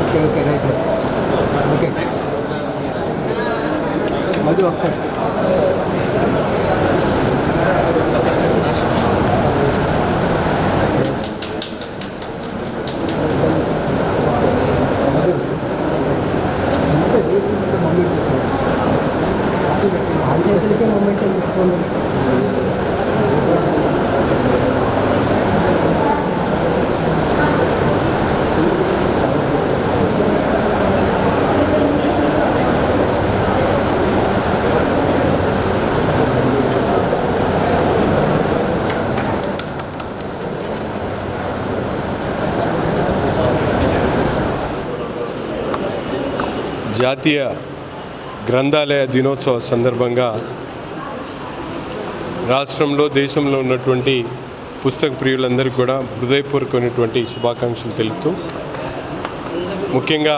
Okay okay right okay. Madhu ఒకసారి. జాతీయ గ్రంథాలయ దినోత్సవ సందర్భంగా రాష్ట్రంలో దేశంలో ఉన్నటువంటి పుస్తక ప్రియులందరికీ కూడా హృదయపూర్వకమైనటువంటి శుభాకాంక్షలు తెలుపుతూ ముఖ్యంగా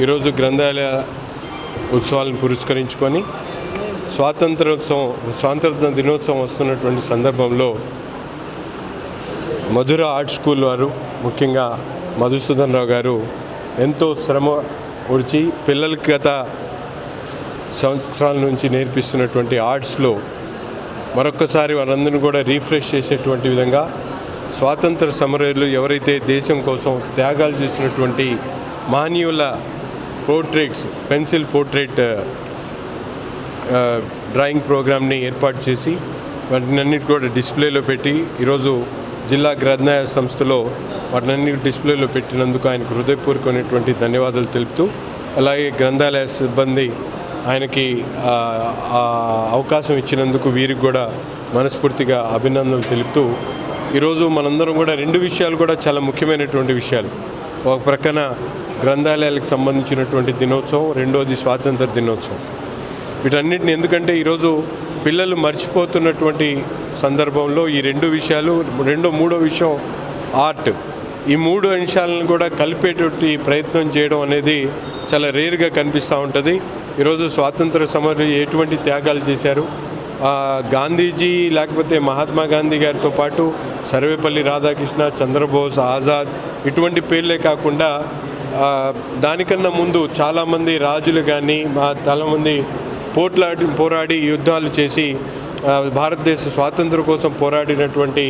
ఈరోజు గ్రంథాలయ ఉత్సవాలను పురస్కరించుకొని స్వాతంత్రోత్సవం స్వాతంత్ర దినోత్సవం వస్తున్నటువంటి సందర్భంలో మధుర ఆర్ట్ స్కూల్ వారు ముఖ్యంగా మధుసూదన్ రావు గారు ఎంతో శ్రమ ఉడిచి పిల్లలకి గత సంవత్సరాల నుంచి నేర్పిస్తున్నటువంటి ఆర్ట్స్లో మరొక్కసారి వారందరినీ కూడా రీఫ్రెష్ చేసేటువంటి విధంగా స్వాతంత్ర సమరయులు ఎవరైతే దేశం కోసం త్యాగాలు చేసినటువంటి మహనీయుల పోర్ట్రేట్స్ పెన్సిల్ పోర్ట్రేట్ డ్రాయింగ్ ప్రోగ్రామ్ని ఏర్పాటు చేసి వాటిని అన్నిటి కూడా డిస్ప్లేలో పెట్టి ఈరోజు జిల్లా గ్రంథాయ సంస్థలో వాటిని డిస్ప్లేలో పెట్టినందుకు ఆయనకు హృదయపూర్వకమైనటువంటి ధన్యవాదాలు తెలుపుతూ అలాగే గ్రంథాలయ సిబ్బంది ఆయనకి అవకాశం ఇచ్చినందుకు వీరికి కూడా మనస్ఫూర్తిగా అభినందనలు తెలుపుతూ ఈరోజు మనందరం కూడా రెండు విషయాలు కూడా చాలా ముఖ్యమైనటువంటి విషయాలు. ఒక ప్రక్కన గ్రంథాలయాలకు సంబంధించినటువంటి దినోత్సవం రెండోది స్వాతంత్ర దినోత్సవం. వీటన్నిటిని ఎందుకంటే ఈరోజు పిల్లలు మర్చిపోతున్నటువంటి సందర్భంలో ఈ రెండు విషయాలు రెండో మూడో విషయం ఆర్ట్. ఈ మూడు అంశాలను కూడా కలిపేటువంటి ప్రయత్నం చేయడం అనేది చాలా రేరుగా కనిపిస్తూ ఉంటుంది. ఈరోజు స్వాతంత్ర సమరం ఎటువంటి త్యాగాలు చేశారు? గాంధీజీ లేకపోతే మహాత్మా గాంధీ గారితో పాటు సర్వేపల్లి రాధాకృష్ణ చంద్రబోస్ ఆజాద్ ఇటువంటి పేర్లే కాకుండా దానికన్నా ముందు చాలామంది రాజులు కానీ మా చాలామంది పోట్లాడి పోరాడి యుద్ధాలు చేసి భారతదేశ స్వాతంత్రం కోసం పోరాడినటువంటి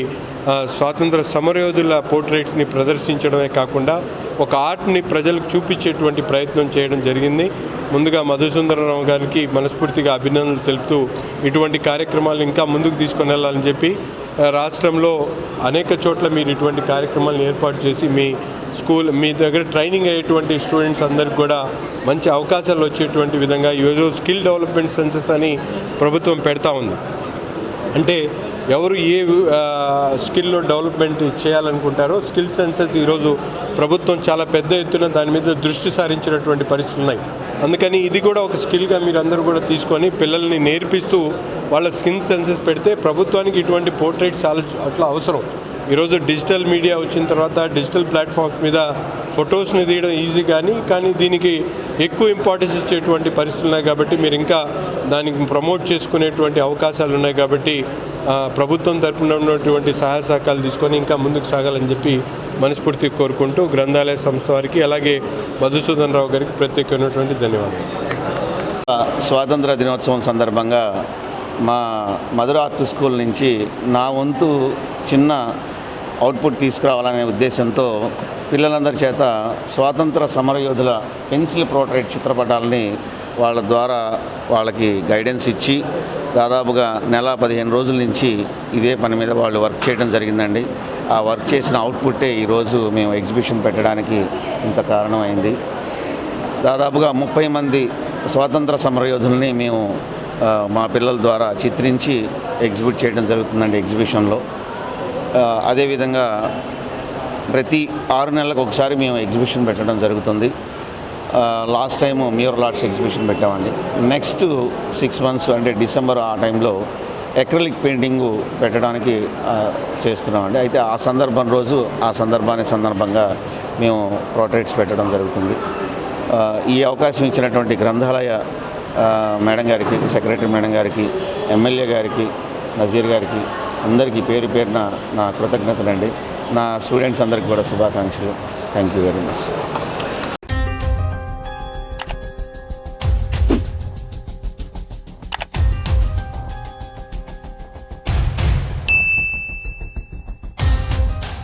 స్వాతంత్ర సమరయోధుల పోర్ట్రేట్స్ని ప్రదర్శించడమే కాకుండా ఒక ఆర్ట్ని ప్రజలకు చూపించేటువంటి ప్రయత్నం చేయడం జరిగింది. ముందుగా మధుసుందరరావు గారికి మనస్ఫూర్తిగా అభినందనలు తెలుపుతూ ఇటువంటి కార్యక్రమాలు ఇంకా ముందుకు తీసుకొని వెళ్ళాలని చెప్పి రాష్ట్రంలో అనేక చోట్ల మీరు ఇటువంటి కార్యక్రమాలను ఏర్పాటు చేసి మీ స్కూల్ మీ దగ్గర ట్రైనింగ్ అయ్యేటువంటి స్టూడెంట్స్ అందరికి కూడా మంచి అవకాశాలు వచ్చేటువంటి విధంగా ఈరోజు స్కిల్ డెవలప్మెంట్ సెన్సెస్ అని ప్రభుత్వం పెడతా ఉంది. అంటే ఎవరు ఏ స్కిల్లో డెవలప్మెంట్ చేయాలనుకుంటారో స్కిల్ సెన్సెస్ ఈరోజు ప్రభుత్వం చాలా పెద్ద ఎత్తున దాని మీద దృష్టి సారించినటువంటి పరిస్థితులు ఉన్నాయి. అందుకని ఇది కూడా ఒక స్కిల్గా మీరు అందరూ కూడా తీసుకొని పిల్లల్ని నేర్పిస్తూ వాళ్ళ స్కిల్ సెన్సెస్ పెడితే ప్రభుత్వానికి ఇటువంటి పోర్ట్రేట్ చాలా అట్లా అవసరం. ఈరోజు డిజిటల్ మీడియా వచ్చిన తర్వాత డిజిటల్ ప్లాట్ఫామ్స్ మీద ఫొటోస్ని తీయడం ఈజీ కానీ కానీ దీనికి ఎక్కువ ఇంపార్టెన్స్ ఇచ్చేటువంటి పరిస్థితులు ఉన్నాయి కాబట్టి మీరు ఇంకా దానికి ప్రమోట్ చేసుకునేటువంటి అవకాశాలు ఉన్నాయి కాబట్టి ప్రభుత్వం తరపున ఉన్నటువంటి సహాయ సహకారాలు తీసుకొని ఇంకా ముందుకు సాగాలని చెప్పి మనస్ఫూర్తి కోరుకుంటూ గ్రంథాలయ సంస్థ వారికి అలాగే మధుసూదన్ రావు గారికి ప్రత్యేకమైనటువంటి ధన్యవాదాలు. స్వాతంత్ర దినోత్సవం సందర్భంగా మా మధుర ఆర్ట్ స్కూల్ నుంచి నా వంతు చిన్న అవుట్పుట్ తీసుకురావాలనే ఉద్దేశంతో పిల్లలందరి చేత స్వాతంత్ర సమరయోధుల పెన్సిల్ ప్రోట్రేట్ చిత్రపటాలని వాళ్ళ ద్వారా వాళ్ళకి గైడెన్స్ ఇచ్చి దాదాపుగా నెల పదిహేను రోజుల నుంచి ఇదే పని మీద వాళ్ళు వర్క్ చేయడం జరిగిందండి. ఆ వర్క్ చేసిన అవుట్పుట్టే ఈరోజు మేము ఎగ్జిబిషన్ పెట్టడానికి ఇంత కారణమైంది. దాదాపుగా ముప్పై మంది స్వాతంత్ర సమరయోధుల్ని మేము మా పిల్లల ద్వారా చిత్రించి ఎగ్జిబిట్ చేయడం జరుగుతుందండి ఎగ్జిబిషన్లో. అదేవిధంగా ప్రతి ఆరు నెలలకు ఒకసారి మేము ఎగ్జిబిషన్ పెట్టడం జరుగుతుంది. లాస్ట్ టైం మ్యూర్ లాట్స్ ఎగ్జిబిషన్ పెట్టామండి. నెక్స్ట్ సిక్స్ మంత్స్ అంటే డిసెంబర్ ఆ టైంలో ఎక్రలిక్ పెయింటింగు పెట్టడానికి చేస్తున్నామండి. అయితే ఆ సందర్భం రోజు ఆ సందర్భాన్ని సందర్భంగా మేము పోర్ట్రేట్స్ పెట్టడం జరుగుతుంది. ఈ అవకాశం ఇచ్చినటువంటి గ్రంథాలయ మేడం గారికి సెక్రటరీ మేడం గారికి ఎమ్మెల్యే గారికి నజీర్ గారికి అందరికీ పేరు పేరున నా కృతజ్ఞతలండి. నా స్టూడెంట్స్ అందరికీ కూడా శుభాకాంక్షలు. Thank you very much